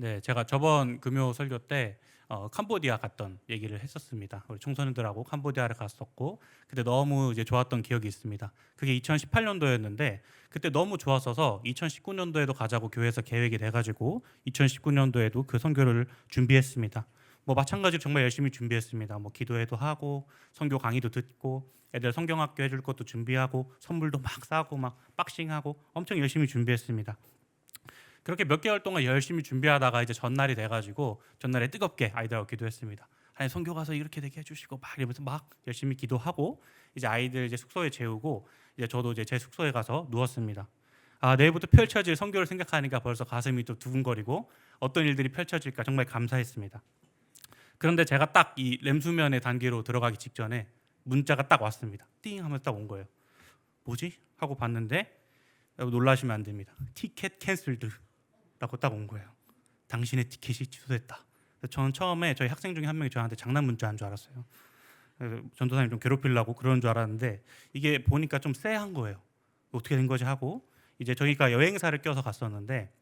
네, 제가 저번 금요 설교 때 어, 캄보디아 갔던 얘기를 했었습니다. 우리 청소년들하고 캄보디아를 갔었고 그때 너무 이제 좋았던 기억이 있습니다. 그게 2018년도였는데 그때 너무 좋았어서 2019년도에도 가자고 교회에서 계획이 돼가지고 2019년도에도 그 선교를 준비했습니다. 뭐 마찬가지로 정말 열심히 준비했습니다. 뭐 기도회도 하고 선교 강의도 듣고 애들 성경학교 해줄 것도 준비하고 선물도 막 싸고 막 박싱하고 엄청 열심히 준비했습니다. 그렇게 몇 개월 동안 열심히 준비하다가 이제 전날이 돼가지고 전날에 뜨겁게 아이들하고 기도했습니다. 아니 선교 가서 이렇게 되게 해주시고 막 이러면서 막 열심히 기도하고 이제 아이들 이제 숙소에 재우고 이제 저도 이제 제 숙소에 가서 누웠습니다. 아 내일부터 펼쳐질 선교를 생각하니까 벌써 가슴이 또 두근거리고 어떤 일들이 펼쳐질까 정말 감사했습니다. 그런데 제가 딱 이 램수면의 단계로 들어가기 직전에 문자가 딱 왔습니다. 띵 하면서 딱 온 거예요. 뭐지? 하고 봤는데 놀라시면 안 됩니다. 티켓 캔슬드 라고 딱 온 거예요. 당신의 티켓이 취소됐다. 저는 처음에 저희 학생 중에 한 명이 저한테 장난 문자한 줄 알았어요. 전도사님 좀 괴롭히려고 그런 줄 알았는데 이게 보니까 좀 쎄한 거예요. 어떻게 된 거지 하고 이제 저희가 여행사를 껴서 갔었는데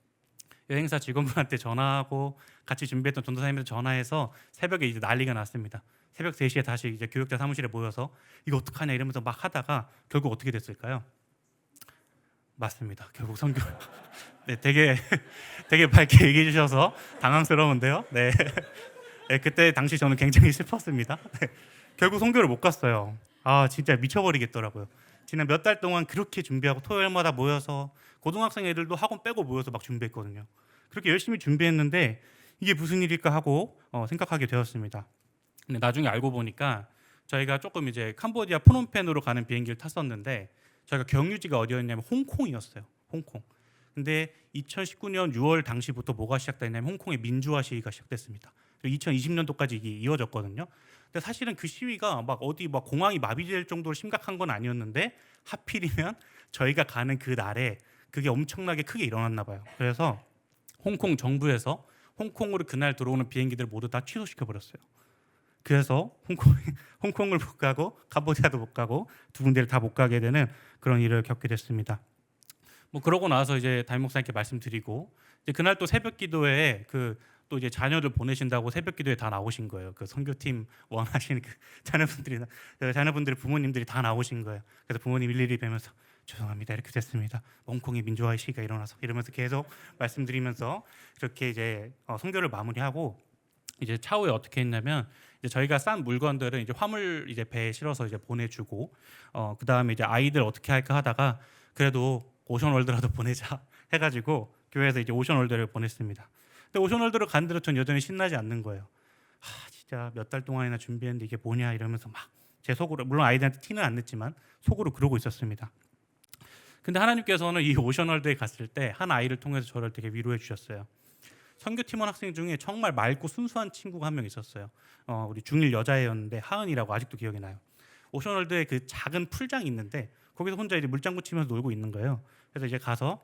여행사 직원분한테 전화하고 같이 준비했던 전도사님한테 전화해서 새벽에 이제 난리가 났습니다. 새벽 3시에 다시 이제 교육자 사무실에 모여서 이거 어떡하냐 이러면서 막 하다가 결국 어떻게 됐을까요? 맞습니다. 결국 선교 네, 되게 되게 밝게 얘기해 주셔서 당황스러운데요. 네. 네, 그때 당시 저는 굉장히 슬펐습니다. 네, 결국 선교를 못 갔어요. 아, 진짜 미쳐버리겠더라고요. 지난 몇 달 동안 그렇게 준비하고 토요일마다 모여서 고등학생 애들도 학원 빼고 모여서 막 준비했거든요. 그렇게 열심히 준비했는데 이게 무슨 일일까 하고 어, 생각하게 되었습니다. 근데 나중에 알고 보니까 저희가 조금 이제 캄보디아 프놈펜으로 가는 비행기를 탔었는데 저희가 경유지가 어디였냐면 홍콩이었어요. 홍콩. 근데 2019년 6월 당시부터 뭐가 시작됐냐면 홍콩의 민주화 시위가 시작됐습니다. 그리고 2020년도까지 이게 이어졌거든요. 근데 사실은 그 시위가 막 어디 막 공항이 마비될 정도로 심각한 건 아니었는데 하필이면 저희가 가는 그 날에 그게 엄청나게 크게 일어났나 봐요. 그래서 홍콩 정부에서 홍콩으로 그날 들어오는 비행기들 모두 다 취소시켜 버렸어요. 그래서 홍콩 홍콩을 못 가고 캄보디아도 못 가고 두 군데를 다 못 가게 되는 그런 일을 겪게 됐습니다. 뭐 그러고 나서 이제 담임 목사님께 말씀드리고 이제 그날 또 새벽 기도회에 그 또 이제 자녀들 보내신다고 새벽 기도에 다 나오신 거예요. 그 선교팀 원하시는 그 자녀분들이 그 자녀분들의 부모님들이 다 나오신 거예요. 그래서 부모님 일일이 뵈면서 죄송합니다 이렇게 됐습니다. 홍콩의 민주화의 시기가 일어나서 이러면서 계속 말씀드리면서 그렇게 이제 어, 선교를 마무리하고 이제 차후에 어떻게 했냐면 이제 저희가 싼 물건들은 이제 화물 이제 배에 실어서 이제 보내주고 어 그 다음에 이제 아이들 어떻게 할까 하다가 그래도 오션월드라도 보내자 해가지고 교회에서 이제 오션월드를 보냈습니다. 근데 오션월드를 간데도 전 여전히 신나지 않는 거예요. 아 진짜 몇 달 동안이나 준비했는데 이게 뭐냐 이러면서 막 제 속으로 물론 아이들한테 티는 안 냈지만 속으로 그러고 있었습니다. 근데 하나님께서는 이 오션월드에 갔을 때 한 아이를 통해서 저를 되게 위로해 주셨어요. 선교팀원 학생 중에 정말 맑고 순수한 친구가 한 명 있었어요. 어, 우리 중일 여자애였는데 하은이라고 아직도 기억이 나요. 오션월드에 그 작은 풀장이 있는데 거기서 혼자 이제 물장 구 치면서 놀고 있는 거예요. 그래서 이제 가서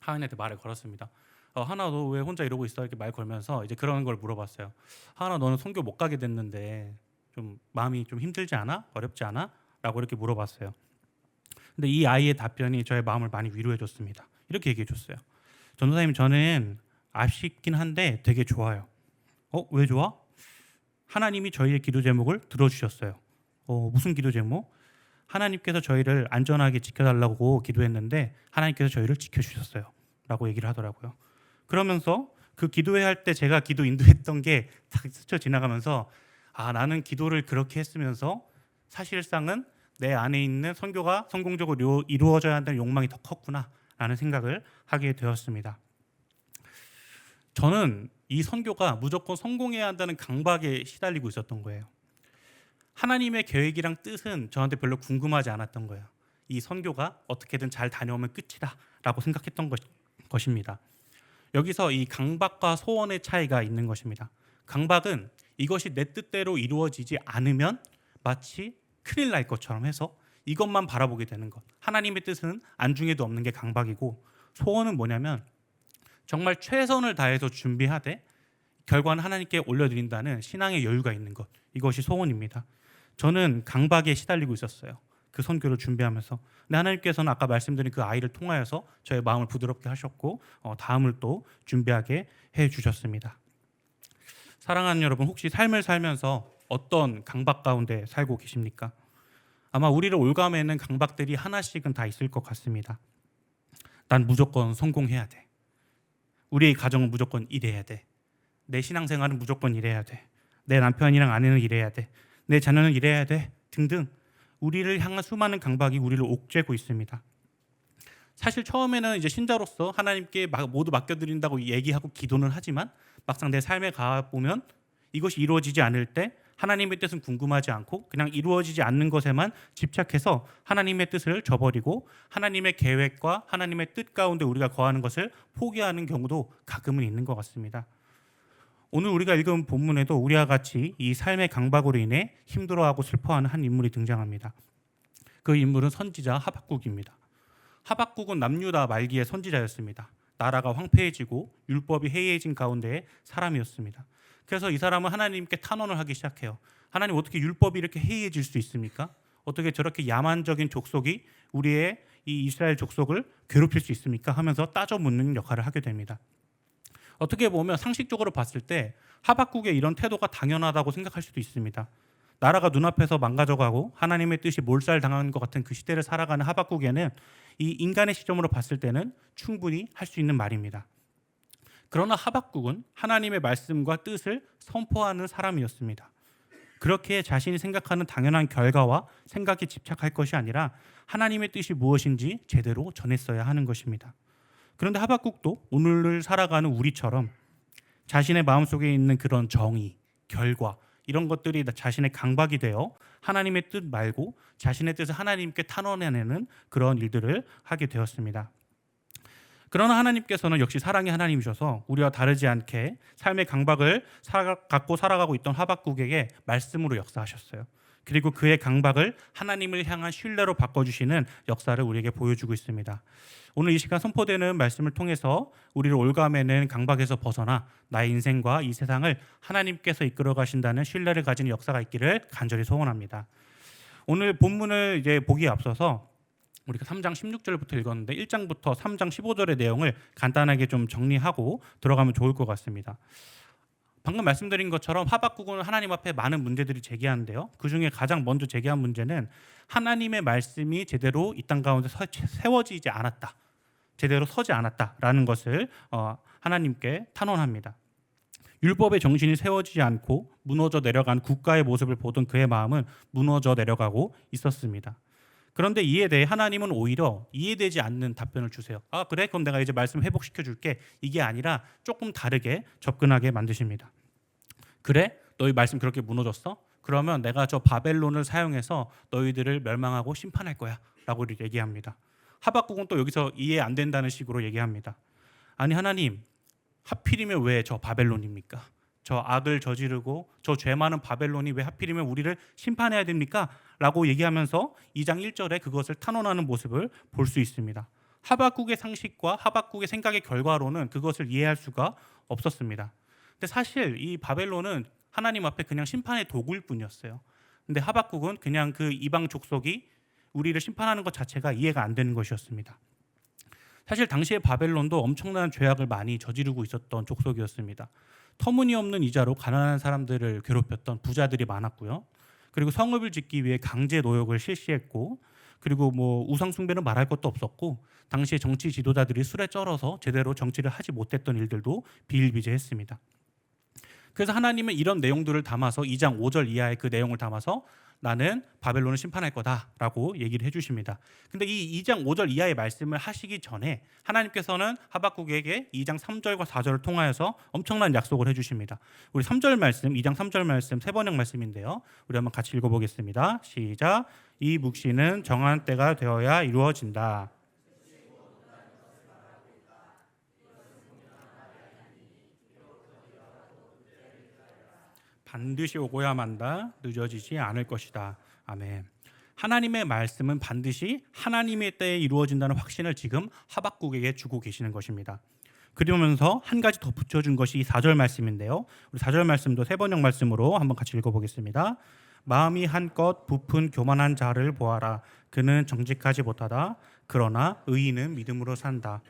하은이한테 말을 걸었습니다. 어, 하나 너 왜 혼자 이러고 있어? 이렇게 말 걸면서 이제 그런 걸 물어봤어요. 하나 너는 선교 못 가게 됐는데 좀 마음이 좀 힘들지 않아? 어렵지 않아? 라고 이렇게 물어봤어요. 근데 이 아이의 답변이 저의 마음을 많이 위로해 줬습니다. 이렇게 얘기해 줬어요. 전도사님 저는 아쉽긴 한데 되게 좋아요. 어, 왜 좋아? 하나님이 저희의 기도 제목을 들어주셨어요. 어, 무슨 기도 제목? 하나님께서 저희를 안전하게 지켜달라고 기도했는데 하나님께서 저희를 지켜주셨어요. 라고 얘기를 하더라고요. 그러면서 그 기도회 할 때 제가 기도 인도했던 게 딱 스쳐 지나가면서 아, 나는 기도를 그렇게 했으면서 사실상은 내 안에 있는 선교가 성공적으로 이루어져야 한다는 욕망이 더 컸구나 라는 생각을 하게 되었습니다. 저는 이 선교가 무조건 성공해야 한다는 강박에 시달리고 있었던 거예요. 하나님의 계획이랑 뜻은 저한테 별로 궁금하지 않았던 거예요. 이 선교가 어떻게든 잘 다녀오면 끝이다라고 생각했던 것, 것입니다. 여기서 이 강박과 소원의 차이가 있는 것입니다. 강박은 이것이 내 뜻대로 이루어지지 않으면 마치 큰일 날 것처럼 해서 이것만 바라보게 되는 것. 하나님의 뜻은 안중에도 없는 게 강박이고 소원은 뭐냐면 정말 최선을 다해서 준비하되 결과는 하나님께 올려드린다는 신앙의 여유가 있는 것. 이것이 소원입니다. 저는 강박에 시달리고 있었어요. 그 선교를 준비하면서 근데 하나님께서는 아까 말씀드린 그 아이를 통하여서 저의 마음을 부드럽게 하셨고 어, 다음을 또 준비하게 해 주셨습니다. 사랑하는 여러분 혹시 삶을 살면서 어떤 강박 가운데 살고 계십니까? 아마 우리를 올가매는 강박들이 하나씩은 다 있을 것 같습니다. 난 무조건 성공해야 돼. 우리의 가정은 무조건 이래야 돼. 내 신앙생활은 무조건 이래야 돼. 내 남편이랑 아내는 이래야 돼. 내 자녀는 이래야 돼. 등등 우리를 향한 수많은 강박이 우리를 옥죄고 있습니다. 사실 처음에는 이제 신자로서 하나님께 막- 모두 맡겨드린다고 얘기하고 기도는 하지만 막상 내 삶에 가 보면 이것이 이루어지지 않을 때 하나님의 뜻은 궁금하지 않고 그냥 이루어지지 않는 것에만 집착해서 하나님의 뜻을 저버리고 하나님의 계획과 하나님의 뜻 가운데 우리가 거하는 것을 포기하는 경우도 가끔은 있는 것 같습니다. 오늘 우리가 읽은 본문에도 우리와 같이 이 삶의 강박으로 인해 힘들어하고 슬퍼하는 한 인물이 등장합니다. 그 인물은 선지자 하박국입니다. 하박국은 남유다 말기의 선지자였습니다. 나라가 황폐해지고 율법이 해이해진 가운데의 사람이었습니다. 그래서 이 사람은 하나님께 탄원을 하기 시작해요. 하나님 어떻게 율법이 이렇게 해이해질 수 있습니까? 어떻게 저렇게 야만적인 족속이 우리의 이 이스라엘 족속을 괴롭힐 수 있습니까? 하면서 따져 묻는 역할을 하게 됩니다. 어떻게 보면 상식적으로 봤을 때 하박국의 이런 태도가 당연하다고 생각할 수도 있습니다. 나라가 눈앞에서 망가져가고 하나님의 뜻이 몰살당하는 것 같은 그 시대를 살아가는 하박국에는 이 인간의 시점으로 봤을 때는 충분히 할 수 있는 말입니다. 그러나 하박국은 하나님의 말씀과 뜻을 선포하는 사람이었습니다. 그렇게 자신이 생각하는 당연한 결과와 생각에 집착할 것이 아니라 하나님의 뜻이 무엇인지 제대로 전했어야 하는 것입니다. 그런데 하박국도 오늘을 살아가는 우리처럼 자신의 마음속에 있는 그런 정의, 결과 이런 것들이 자신의 강박이 되어 하나님의 뜻 말고 자신의 뜻을 하나님께 탄원해내는 그런 일들을 하게 되었습니다. 그러나 하나님께서는 역시 사랑의 하나님이셔서 우리와 다르지 않게 삶의 강박을 살아- 갖고 살아가고 있던 하박국에게 말씀으로 역사하셨어요. 그리고 그의 강박을 하나님을 향한 신뢰로 바꿔주시는 역사를 우리에게 보여주고 있습니다. 오늘 이 시간 선포되는 말씀을 통해서 우리를 올가매는 강박에서 벗어나 나의 인생과 이 세상을 하나님께서 이끌어 가신다는 신뢰를 가진 역사가 있기를 간절히 소원합니다. 오늘 본문을 이제 보기에 앞서서 우리가 3장 16절부터 읽었는데 1장부터 3장 15절의 내용을 간단하게 좀 정리하고 들어가면 좋을 것 같습니다. 방금 말씀드린 것처럼 하박국은 하나님 앞에 많은 문제들이 제기하는데요. 그 중에 가장 먼저 제기한 문제는 하나님의 말씀이 제대로 이 땅 가운데 서- 세워지지 않았다. 제대로 서지 않았다라는 것을 어, 하나님께 탄원합니다. 율법의 정신이 세워지지 않고 무너져 내려간 국가의 모습을 보던 그의 마음은 무너져 내려가고 있었습니다. 그런데 이에 대해 하나님은 오히려 이해되지 않는 답변을 주세요. 아 그래? 그럼 내가 이제 말씀 회복시켜 줄게. 이게 아니라 조금 다르게 접근하게 만드십니다. 그래? 너희 말씀 그렇게 무너졌어? 그러면 내가 저 바벨론을 사용해서 너희들을 멸망하고 심판할 거야 라고 얘기합니다. 하박국은 또 여기서 이해 안 된다는 식으로 얘기합니다. 아니 하나님 하필이면 왜 저 바벨론입니까? 저 악을 저지르고 저 죄 많은 바벨론이 왜 하필이면 우리를 심판해야 됩니까? 라고 얘기하면서 2장 1절에 그것을 탄원하는 모습을 볼 수 있습니다. 하박국의 상식과 하박국의 생각의 결과로는 그것을 이해할 수가 없었습니다. 근데 사실 이 바벨론은 하나님 앞에 그냥 심판의 도구일 뿐이었어요. 근데 하박국은 그냥 그 이방 족속이 우리를 심판하는 것 자체가 이해가 안 되는 것이었습니다. 사실 당시에 바벨론도 엄청난 죄악을 많이 저지르고 있었던 족속이었습니다. 터무니없는 이자로 가난한 사람들을 괴롭혔던 부자들이 많았고요. 그리고 성읍을 짓기 위해 강제 노역을 실시했고 그리고 뭐 우상 숭배는 말할 것도 없었고 당시에 정치 지도자들이 술에 쩔어서 제대로 정치를 하지 못했던 일들도 비일비재했습니다. 그래서 하나님은 이런 내용들을 담아서 2장 5절 이하의 그 내용을 담아서 나는 바벨론을 심판할 거다라고 얘기를 해주십니다. 근데 이 2장 5절 이하의 말씀을 하시기 전에 하나님께서는 하박국에게 2장 3절과 4절을 통하여서 엄청난 약속을 해주십니다. 우리 3절 말씀, 2장 3절 말씀 세 번역 말씀인데요. 우리 한번 같이 읽어보겠습니다. 시작. 이 묵시는 정한 때가 되어야 이루어진다. 반드시 오고야 만다 늦어지지 않을 것이다. 아멘. 하나님의 말씀은 반드시 하나님의 때에 이루어진다는 확신을 지금 하박국에게 주고 계시는 것입니다. 그러면서 한 가지 더 붙여준 것이 4절 말씀인데요. 우리 4절 말씀도 세 번역 말씀으로 한번 같이 읽어보겠습니다. 마음이 한껏 부푼 교만한 자를 보아라. 그는 정직하지 못하다. 그러나 의인은 믿음으로 산다.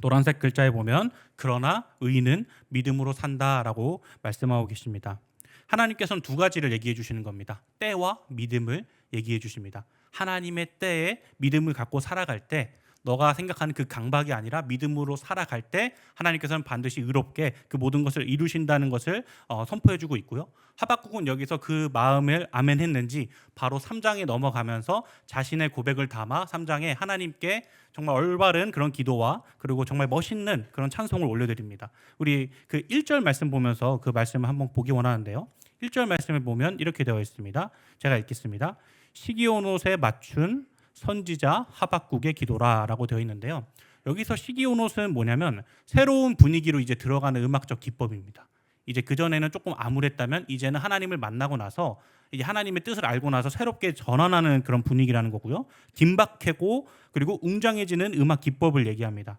노란색 글자에 보면 그러나 의인은 믿음으로 산다라고 말씀하고 계십니다. 하나님께서는 두 가지를 얘기해 주시는 겁니다. 때와 믿음을 얘기해 주십니다. 하나님의 때에 믿음을 갖고 살아갈 때 너가 생각하는 그 강박이 아니라 믿음으로 살아갈 때 하나님께서는 반드시 의롭게 그 모든 것을 이루신다는 것을 어, 선포해 주고 있고요. 하박국은 여기서 그 마음을 아멘 했는지 바로 3장에 넘어가면서 자신의 고백을 담아 3장에 하나님께 정말 올바른 그런 기도와 그리고 정말 멋있는 그런 찬송을 올려드립니다. 우리 그 1절 말씀 보면서 그 말씀을 한번 보기 원하는데요. 1절 말씀을 보면 이렇게 되어 있습니다. 제가 읽겠습니다. 시기온 옷에 맞춘 선지자 하박국의 기도라라고 되어 있는데요. 여기서 시기온옷은 뭐냐면 새로운 분위기로 이제 들어가는 음악적 기법입니다. 이제 그 전에는 조금 암울했다면 이제는 하나님을 만나고 나서 이제 하나님의 뜻을 알고 나서 새롭게 전환하는 그런 분위기라는 거고요. 긴박하고 그리고 웅장해지는 음악 기법을 얘기합니다.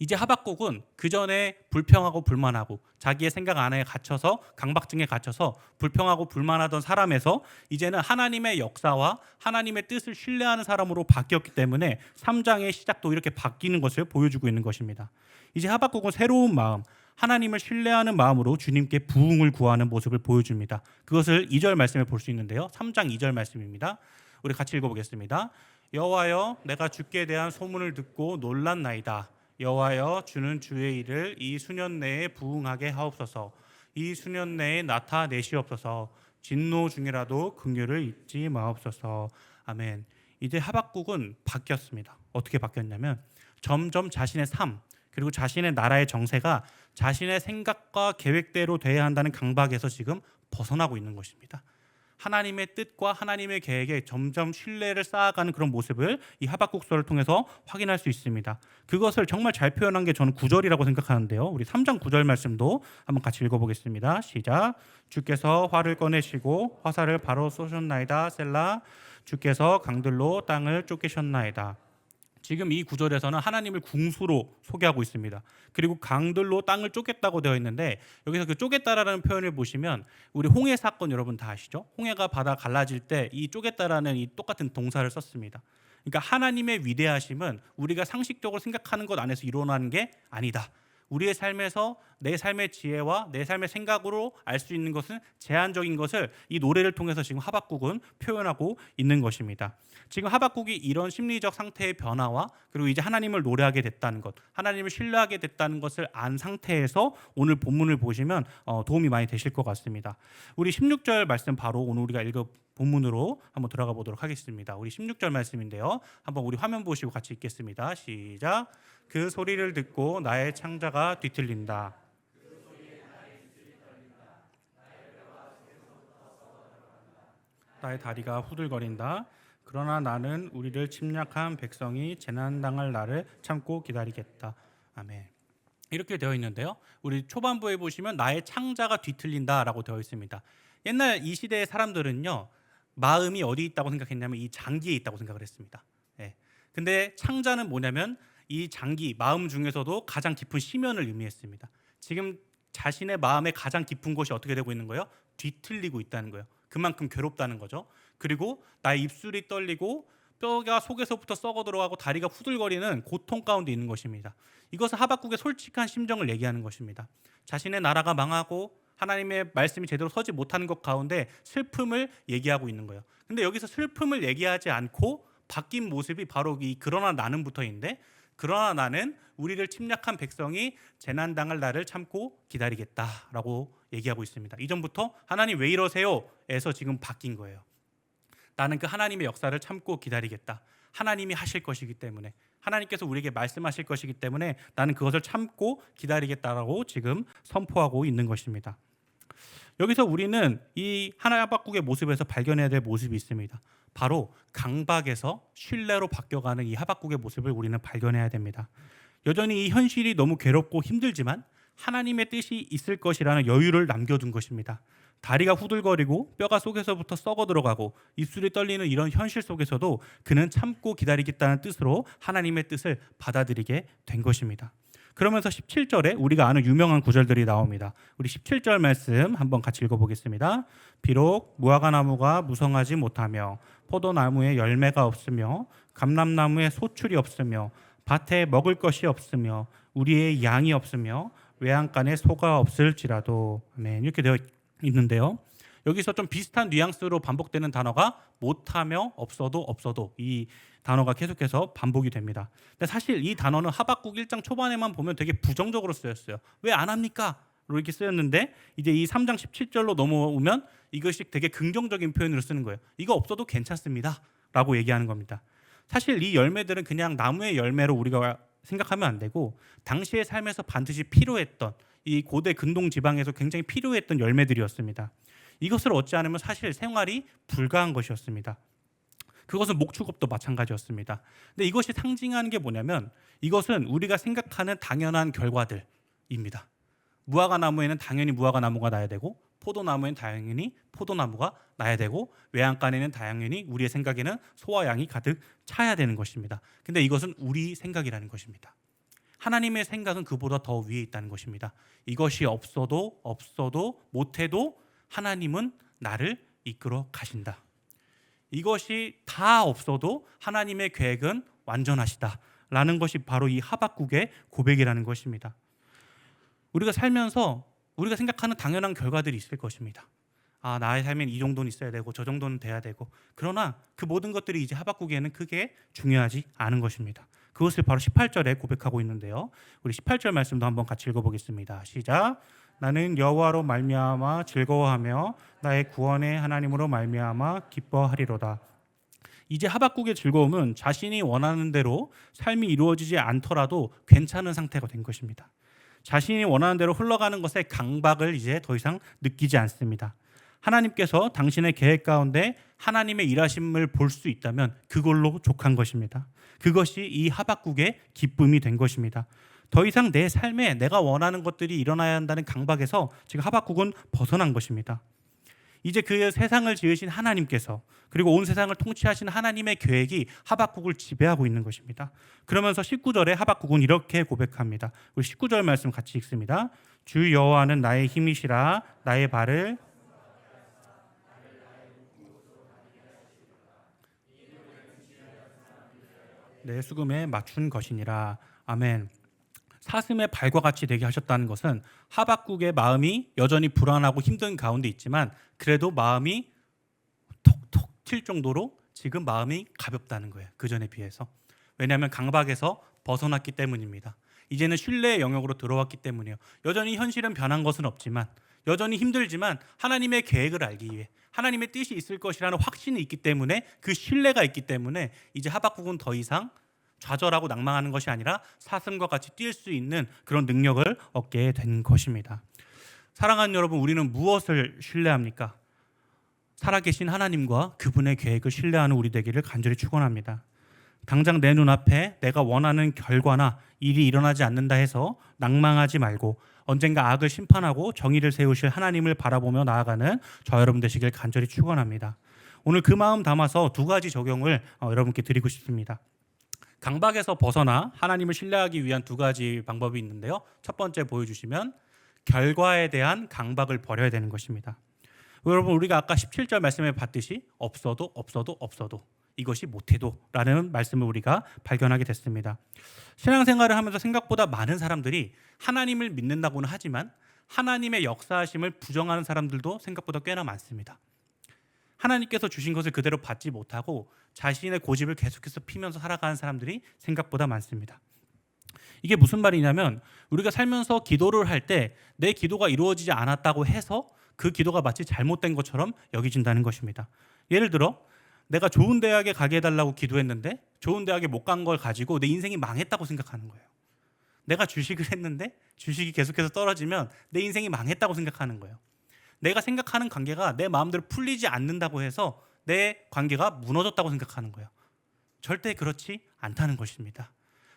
이제 하박국은 그 전에 불평하고 불만하고 자기의 생각 안에 갇혀서 강박증에 갇혀서 불평하고 불만하던 사람에서 이제는 하나님의 역사와 하나님의 뜻을 신뢰하는 사람으로 바뀌었기 때문에 3장의 시작도 이렇게 바뀌는 것을 보여주고 있는 것입니다. 이제 하박국은 새로운 마음, 하나님을 신뢰하는 마음으로 주님께 부흥을 구하는 모습을 보여줍니다. 그것을 2절 말씀에 볼 수 있는데요. 3장 2절 말씀입니다. 우리 같이 읽어보겠습니다. 여호와여, 내가 주께 대한 소문을 듣고 놀랐나이다. 여호와여, 주는 주의 일을 이 수년 내에 부흥하게 하옵소서. 이 수년 내에 나타내시옵소서. 진노 중이라도 긍휼을 잊지 마옵소서. 아멘. 이제 하박국은 바뀌었습니다. 어떻게 바뀌었냐면 점점 자신의 삶 그리고 자신의 나라의 정세가 자신의 생각과 계획대로 돼야 한다는 강박에서 지금 벗어나고 있는 것입니다. 하나님의 뜻과 하나님의 계획에 점점 신뢰를 쌓아가는 그런 모습을 이 하박국서를 통해서 확인할 수 있습니다. 그것을 정말 잘 표현한 게 저는 9절이라고 생각하는데요. 우리 3장 9절 말씀도 한번 같이 읽어보겠습니다. 시작. 주께서 활을 꺼내시고 화살을 바로 쏘셨나이다. 셀라. 주께서 강들로 땅을 쫓기셨나이다. 지금 이 구절에서는 하나님을 궁수로 소개하고 있습니다. 그리고 강들로 땅을 쫓겠다고 되어 있는데 여기서 그 쪼겠다라는 표현을 보시면 우리 홍해 사건 여러분 다 아시죠? 홍해가 바다 갈라질 때 이 쪼겠다라는 이 똑같은 동사를 썼습니다. 그러니까 하나님의 위대하심은 우리가 상식적으로 생각하는 것 안에서 일어나는 게 아니다. 우리의 삶에서 내 삶의 지혜와 내 삶의 생각으로 알 수 있는 것은 제한적인 것을 이 노래를 통해서 지금 하박국은 표현하고 있는 것입니다. 지금 하박국이 이런 심리적 상태의 변화와 그리고 이제 하나님을 노래하게 됐다는 것, 하나님을 신뢰하게 됐다는 것을 안 상태에서 오늘 본문을 보시면 어, 도움이 많이 되실 것 같습니다. 우리 16절 말씀 바로 오늘 우리가 읽어 본문으로 한번 들어가 보도록 하겠습니다. 우리 16절 말씀인데요. 한번 우리 화면 보시고 같이 읽겠습니다. 시작. 그 소리를 듣고 나의 창자가 뒤틀린다. 나의 다리가 후들거린다. 그러나 나는 우리를 침략한 백성이 재난 당할 날을 참고 기다리겠다. 아멘. 이렇게 되어 있는데요. 우리 초반부에 보시면 나의 창자가 뒤틀린다라고 되어 있습니다. 옛날 이 시대의 사람들은요. 마음이 어디 있다고 생각했냐면 이 장기에 있다고 생각을 했습니다. 예. 근데 창자는 뭐냐면 이 장기 마음 중에서도 가장 깊은 심연을 의미했습니다. 지금 자신의 마음의 가장 깊은 곳이 어떻게 되고 있는 거예요? 뒤틀리고 있다는 거예요. 그만큼 괴롭다는 거죠. 그리고 나의 입술이 떨리고 뼈가 속에서부터 썩어 들어가고 다리가 후들거리는 고통 가운데 있는 것입니다. 이것은 하박국의 솔직한 심정을 얘기하는 것입니다. 자신의 나라가 망하고 하나님의 말씀이 제대로 서지 못하는 것 가운데 슬픔을 얘기하고 있는 거예요. 근데 여기서 슬픔을 얘기하지 않고 바뀐 모습이 바로 이 그러나 나는부터인데 그러나 나는 우리를 침략한 백성이 재난 당할 날을 참고 기다리겠다라고 얘기하고 있습니다. 이전부터 하나님 왜 이러세요?에서 지금 바뀐 거예요. 나는 그 하나님의 역사를 참고 기다리겠다. 하나님이 하실 것이기 때문에 하나님께서 우리에게 말씀하실 것이기 때문에 나는 그것을 참고 기다리겠다라고 지금 선포하고 있는 것입니다. 여기서 우리는 이 하나박국의 모습에서 발견해야 될 모습이 있습니다. 바로 강박에서 신뢰로 바뀌어가는 이 하박국의 모습을 우리는 발견해야 됩니다. 여전히 이 현실이 너무 괴롭고 힘들지만 하나님의 뜻이 있을 것이라는 여유를 남겨둔 것입니다. 다리가 후들거리고 뼈가 속에서부터 썩어 들어가고 입술이 떨리는 이런 현실 속에서도 그는 참고 기다리겠다는 뜻으로 하나님의 뜻을 받아들이게 된 것입니다. 그러면서 17절에 우리가 아는 유명한 구절들이 나옵니다. 우리 17절 말씀 한번 같이 읽어보겠습니다. 비록 무화과 나무가 무성하지 못하며 포도나무에 열매가 없으며 감람나무에 소출이 없으며 밭에 먹을 것이 없으며 우리의 양이 없으며 외양간에 소가 없을지라도 아멘 이렇게 되어 있는데요. 여기서 좀 비슷한 뉘앙스로 반복되는 단어가 못하며 없어도 없어도 이 단어가 계속해서 반복이 됩니다. 근데 사실 이 단어는 하박국 1장 초반에만 보면 되게 부정적으로 쓰였어요. 왜 안 합니까? 이렇게 쓰였는데 이제 이 3장 17절로 넘어오면 이것이 되게 긍정적인 표현으로 쓰는 거예요. 이거 없어도 괜찮습니다 라고 얘기하는 겁니다. 사실 이 열매들은 그냥 나무의 열매로 우리가 생각하면 안 되고 당시의 삶에서 반드시 필요했던 이 고대 근동 지방에서 굉장히 필요했던 열매들이었습니다. 이것을 얻지 않으면 사실 생활이 불가한 것이었습니다. 그것은 목축업도 마찬가지였습니다. 근데 이것이 상징하는 게 뭐냐면 이것은 우리가 생각하는 당연한 결과들입니다. 무화과 나무에는 당연히 무화과 나무가 나야 되고 포도나무에는 당연히 포도나무가 나야 되고 외양간에는 당연히 우리의 생각에는 소와 양이 가득 차야 되는 것입니다. 근데 이것은 우리 생각이라는 것입니다. 하나님의 생각은 그보다 더 위에 있다는 것입니다. 이것이 없어도 없어도 못해도 하나님은 나를 이끌어 가신다. 이것이 다 없어도 하나님의 계획은 완전하시다라는 것이 바로 이 하박국의 고백이라는 것입니다. 우리가 살면서 우리가 생각하는 당연한 결과들이 있을 것입니다. 아, 나의 삶엔 이 정도는 있어야 되고 저 정도는 돼야 되고 그러나 그 모든 것들이 이제 하박국에는 크게 중요하지 않은 것입니다. 그것을 바로 18절에 고백하고 있는데요. 우리 18절 말씀도 한번 같이 읽어 보겠습니다. 시작. 나는 여호와로 말미암아 즐거워하며 나의 구원의 하나님으로 말미암아 기뻐하리로다. 이제 하박국의 즐거움은 자신이 원하는 대로 삶이 이루어지지 않더라도 괜찮은 상태가 된 것입니다. 자신이 원하는 대로 흘러가는 것에 강박을 이제 더 이상 느끼지 않습니다. 하나님께서 당신의 계획 가운데 하나님의 일하심을 볼 수 있다면 그걸로 족한 것입니다. 그것이 이 하박국의 기쁨이 된 것입니다. 더 이상 내 삶에 내가 원하는 것들이 일어나야 한다는 강박에서 지금 하박국은 벗어난 것입니다. 이제 그 세상을 지으신 하나님께서 그리고 온 세상을 통치하신 하나님의 계획이 하박국을 지배하고 있는 것입니다. 그러면서 19절에 하박국은 이렇게 고백합니다. 우리 19절 말씀 같이 읽습니다. 주 여호와는 나의 힘이시라 나의 발을 내 수금에 맞춘 것이니라. 아멘. 사슴의 발과 같이 되게 하셨다는 것은 하박국의 마음이 여전히 불안하고 힘든 가운데 있지만 그래도 마음이 톡톡 튈 정도로 지금 마음이 가볍다는 거예요. 그 전에 비해서. 왜냐하면 강박에서 벗어났기 때문입니다. 이제는 신뢰의 영역으로 들어왔기 때문이에요. 여전히 현실은 변한 것은 없지만 여전히 힘들지만 하나님의 계획을 알기 위해 하나님의 뜻이 있을 것이라는 확신이 있기 때문에 그 신뢰가 있기 때문에 이제 하박국은 더 이상 좌절하고 낭망하는 것이 아니라 사슴과 같이 뛸 수 있는 그런 능력을 얻게 된 것입니다. 사랑하는 여러분, 우리는 무엇을 신뢰합니까? 살아계신 하나님과 그분의 계획을 신뢰하는 우리 되기를 간절히 축원합니다. 당장 내 눈앞에 내가 원하는 결과나 일이 일어나지 않는다 해서 낭망하지 말고 언젠가 악을 심판하고 정의를 세우실 하나님을 바라보며 나아가는 저 여러분 되시길 간절히 축원합니다. 오늘 그 마음 담아서 두 가지 적용을 어, 여러분께 드리고 싶습니다. 강박에서 벗어나 하나님을 신뢰하기 위한 두 가지 방법이 있는데요. 첫 번째 보여주시면 결과에 대한 강박을 버려야 되는 것입니다. 여러분 우리가 아까 17절 말씀에 봤듯이 없어도 없어도 없어도 이것이 못해도라는 말씀을 우리가 발견하게 됐습니다. 신앙생활을 하면서 생각보다 많은 사람들이 하나님을 믿는다고는 하지만 하나님의 역사하심을 부정하는 사람들도 생각보다 꽤나 많습니다. 하나님께서 주신 것을 그대로 받지 못하고 자신의 고집을 계속해서 피면서 살아가는 사람들이 생각보다 많습니다. 이게 무슨 말이냐면 우리가 살면서 기도를 할 때 내 기도가 이루어지지 않았다고 해서 그 기도가 마치 잘못된 것처럼 여기진다는 것입니다. 예를 들어 내가 좋은 대학에 가게 해달라고 기도했는데 좋은 대학에 못 간 걸 가지고 내 인생이 망했다고 생각하는 거예요. 내가 주식을 했는데 주식이 계속해서 떨어지면 내 인생이 망했다고 생각하는 거예요. 내가 생각하는 관계가 내 마음대로 풀리지 않는다고 해서 내 관계가 무너졌다고 생각하는 거예요. 절대 그렇지 않다는 것입니다.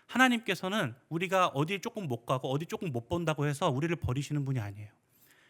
하나님께서는 우리가 어디 조금 못 가고 어디 조금 못 본다고 해서 우리를 버리시는 분이 아니에요.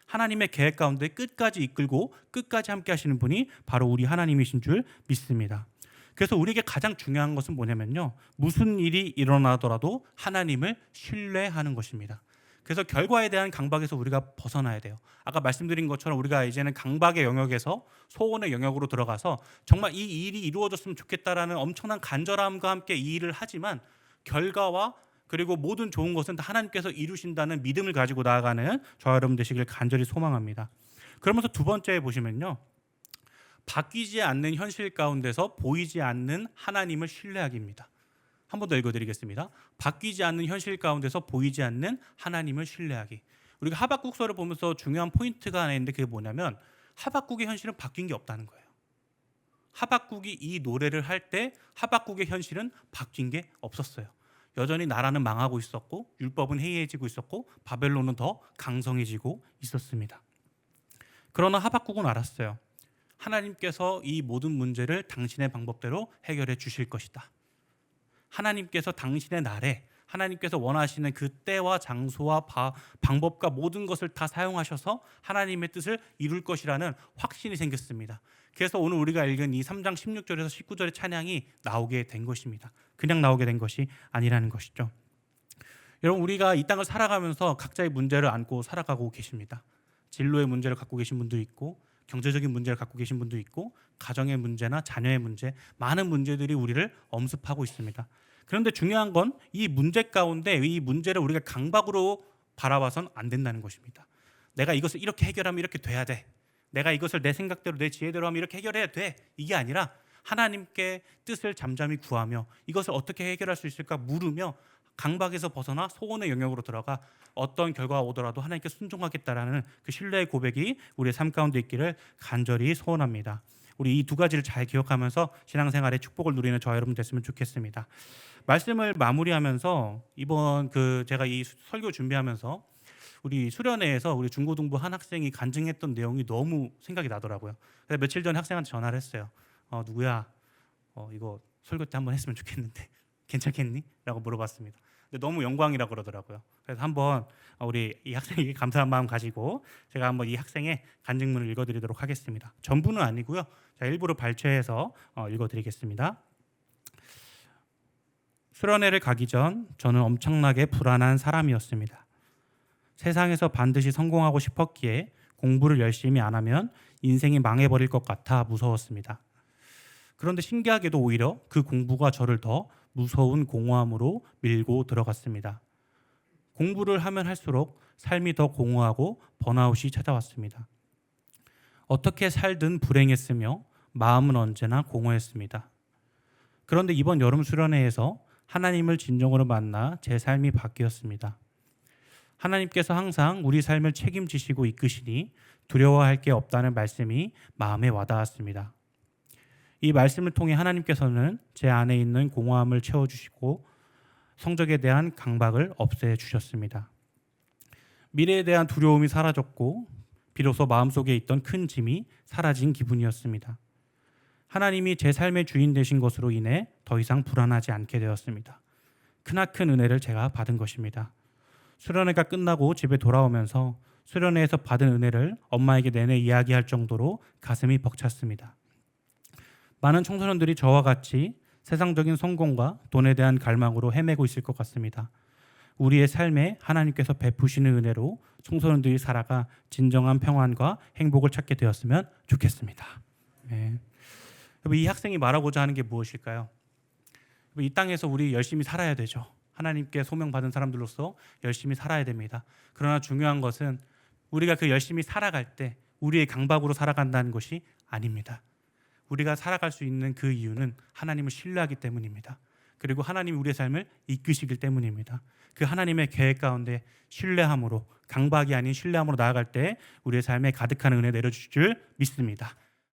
하나님의 계획 가운데 끝까지 이끌고 끝까지 함께 하시는 분이 바로 우리 하나님이신 줄 믿습니다. 그래서 우리에게 가장 중요한 것은 뭐냐면요. 무슨 일이 일어나더라도 하나님을 신뢰하는 것입니다. 그래서 결과에 대한 강박에서 우리가 벗어나야 돼요. 아까 말씀드린 것처럼 우리가 이제는 강박의 영역에서 소원의 영역으로 들어가서 정말 이 일이 이루어졌으면 좋겠다라는 엄청난 간절함과 함께 이 일을 하지만 결과와 그리고 모든 좋은 것은 다 하나님께서 이루신다는 믿음을 가지고 나아가는 저와 여러분 되시길 간절히 소망합니다. 그러면서 두 번째 보시면요. 바뀌지 않는 현실 가운데서 보이지 않는 하나님을 신뢰하기입니다. 한 번 더 읽어드리겠습니다. 바뀌지 않는 현실 가운데서 보이지 않는 하나님을 신뢰하기. 우리가 하박국서를 보면서 중요한 포인트가 하나 있는데 그게 뭐냐면 하박국의 현실은 바뀐 게 없다는 거예요. 하박국이 이 노래를 할 때 하박국의 현실은 바뀐 게 없었어요. 여전히 나라는 망하고 있었고 율법은 해이해지고 있었고 바벨론은 더 강성해지고 있었습니다. 그러나 하박국은 알았어요. 하나님께서 이 모든 문제를 당신의 방법대로 해결해 주실 것이다. 하나님께서 당신의 날에 하나님께서 원하시는 그 때와 장소와 바, 방법과 모든 것을 다 사용하셔서 하나님의 뜻을 이룰 것이라는 확신이 생겼습니다. 그래서 오늘 우리가 읽은 이 3장 16절에서 19절의 찬양이 나오게 된 것입니다. 그냥 나오게 된 것이 아니라는 것이죠. 여러분 우리가 이 땅을 살아가면서 각자의 문제를 안고 살아가고 계십니다. 진로의 문제를 갖고 계신 분도 있고 경제적인 문제를 갖고 계신 분도 있고 가정의 문제나 자녀의 문제 많은 문제들이 우리를 엄습하고 있습니다. 그런데 중요한 건 이 문제 가운데 이 문제를 우리가 강박으로 바라봐선 안 된다는 것입니다. 내가 이것을 이렇게 해결하면 이렇게 돼야 돼. 내가 이것을 내 생각대로 내 지혜대로 하면 이렇게 해결해야 돼. 이게 아니라 하나님께 뜻을 잠잠히 구하며 이것을 어떻게 해결할 수 있을까 물으며 강박에서 벗어나 소원의 영역으로 들어가 어떤 결과가 오더라도 하나님께 순종하겠다라는 그 신뢰의 고백이 우리의 삶 가운데 있기를 간절히 소원합니다. 우리 이 두 가지를 잘 기억하면서 신앙생활의 축복을 누리는 저와 여러분 됐으면 좋겠습니다. 말씀을 마무리하면서 이번 그 제가 이 설교 준비하면서 우리 수련회에서 우리 중고등부 한 학생이 간증했던 내용이 너무 생각이 나더라고요. 그래서 며칠 전에 학생한테 전화를 했어요. 어, 누구야? 어, 이거 설교 때 한번 했으면 좋겠는데 괜찮겠니? 라고 물어봤습니다. 근데 너무 영광이라 그러더라고요. 그래서 한번 우리 이 학생에게 감사한 마음 가지고 제가 한번 이 학생의 간증문을 읽어드리도록 하겠습니다. 전부는 아니고요. 자, 일부를 발췌해서 어, 읽어드리겠습니다. 수련회를 가기 전 저는 엄청나게 불안한 사람이었습니다. 세상에서 반드시 성공하고 싶었기에 공부를 열심히 안 하면 인생이 망해버릴 것 같아 무서웠습니다. 그런데 신기하게도 오히려 그 공부가 저를 더 무서운 공허함으로 밀고 들어갔습니다. 공부를 하면 할수록 삶이 더 공허하고 번아웃이 찾아왔습니다. 어떻게 살든 불행했으며 마음은 언제나 공허했습니다. 그런데 이번 여름 수련회에서 하나님을 진정으로 만나 제 삶이 바뀌었습니다. 하나님께서 항상 우리 삶을 책임지시고 이끄시니 두려워할 게 없다는 말씀이 마음에 와닿았습니다. 이 말씀을 통해 하나님께서는 제 안에 있는 공허함을 채워주시고 성적에 대한 강박을 없애 주셨습니다. 미래에 대한 두려움이 사라졌고 비로소 마음속에 있던 큰 짐이 사라진 기분이었습니다. 하나님이 제 삶의 주인 되신 것으로 인해 더 이상 불안하지 않게 되었습니다. 크나큰 은혜를 제가 받은 것입니다. 수련회가 끝나고 집에 돌아오면서 수련회에서 받은 은혜를 엄마에게 내내 이야기할 정도로 가슴이 벅찼습니다. 많은 청소년들이 저와 같이 세상적인 성공과 돈에 대한 갈망으로 헤매고 있을 것 같습니다. 우리의 삶에 하나님께서 베푸시는 은혜로 청소년들이 살아가 진정한 평안과 행복을 찾게 되었으면 좋겠습니다. 네. 이 학생이 말하고자 하는 게 무엇일까요? 이 땅에서 우리 열심히 살아야 되죠. 하나님께 소명받은 사람들로서 열심히 살아야 됩니다. 그러나 중요한 것은 우리가 그 열심히 살아갈 때 우리의 강박으로 살아간다는 것이 아닙니다. 우리가 살아갈 수 있는 그 이유는 하나님을 신뢰하기 때문입니다. 그리고 하나님이 우리의 삶을 이끄시기 때문입니다. 그 하나님의 계획 가운데 신뢰함으로 강박이 아닌 신뢰함으로 나아갈 때 우리의 삶에 가득한 은혜 내려주실 줄 믿습니다.